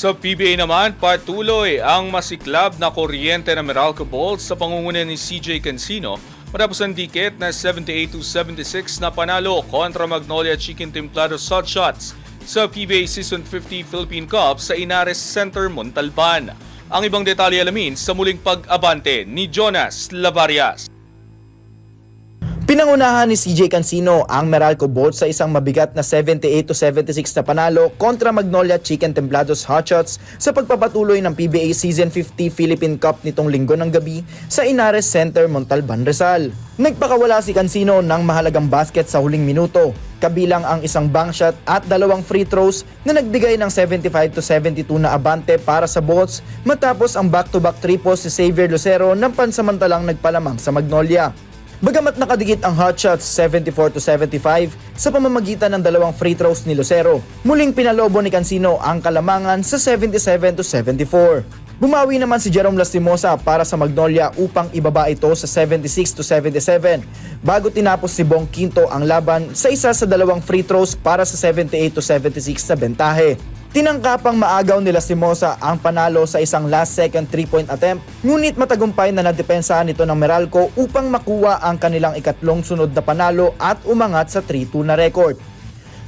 Sa PBA naman, patuloy ang masiklab na kuryente ng Meralco Bolts sa pangunguna ni CJ Cancino matapos ang dikit na 78-76 na panalo kontra Magnolia Chicken Templados Hot Shots sa PBA Season 50 Philippine Cup sa Inares Center, Montalban. Ang ibang detalye alamin sa muling pag-abante ni Jonas Lavarias. Pinangunahan ni CJ Cancino ang Meralco Bolt sa isang mabigat na 78-76 na panalo kontra Magnolia Chicken Templados Hotshots sa pagpapatuloy ng PBA Season 50 Philippine Cup nitong linggo ng gabi sa Inares Center, Montalban, Rizal. Nagpakawala si Cancino ng mahalagang basket sa huling minuto, kabilang ang isang bank shot at dalawang free throws na nagbigay ng 75-72 na abante para sa Bolts matapos ang back-to-back triples si Xavier Lucero ng pansamantalang nagpalamang sa Magnolia. Bagamat nakadikit ang hotshots 74 to 75 sa pamamagitan ng dalawang free throws ni Lucero, muling pinalobo ni Cancino ang kalamangan sa 77 to 74. Bumawi naman si Jerome Lastimosa para sa Magnolia upang ibaba ito sa 76 to 77 bago tinapos si Bong Quinto ang laban sa isa sa dalawang free throws para sa 78 to 76 na bentahe. Tinangkapang maagaw nila si Mosa ang panalo sa isang last second 3-point attempt ngunit matagumpay na nadepensahan nito ng Meralco upang makuha ang kanilang ikatlong sunod na panalo at umangat sa 3-2 na record.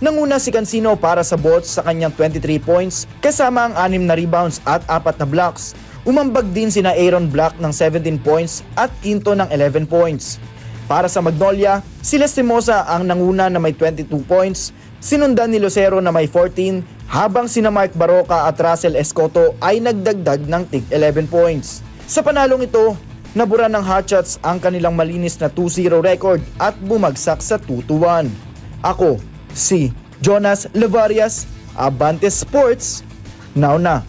Nanguna si Cancino para sa Bolts sa kanyang 23 points kasama ang 6 na rebounds at 4 na blocks. Umambag din sina Aaron Black ng 17 points at Quinto ng 11 points. Para sa Magnolia, si Lastimosa ang nanguna na may 22 points, sinundan ni Lucero na may 14, habang sina Mark Baroka at Russell Escoto ay nagdagdag ng tig 11 points. Sa panalong ito, nabura ng Hotshots ang kanilang malinis na 2-0 record at bumagsak sa 2-1. Ako, si Jonas Levarias, Abante Sports, now na.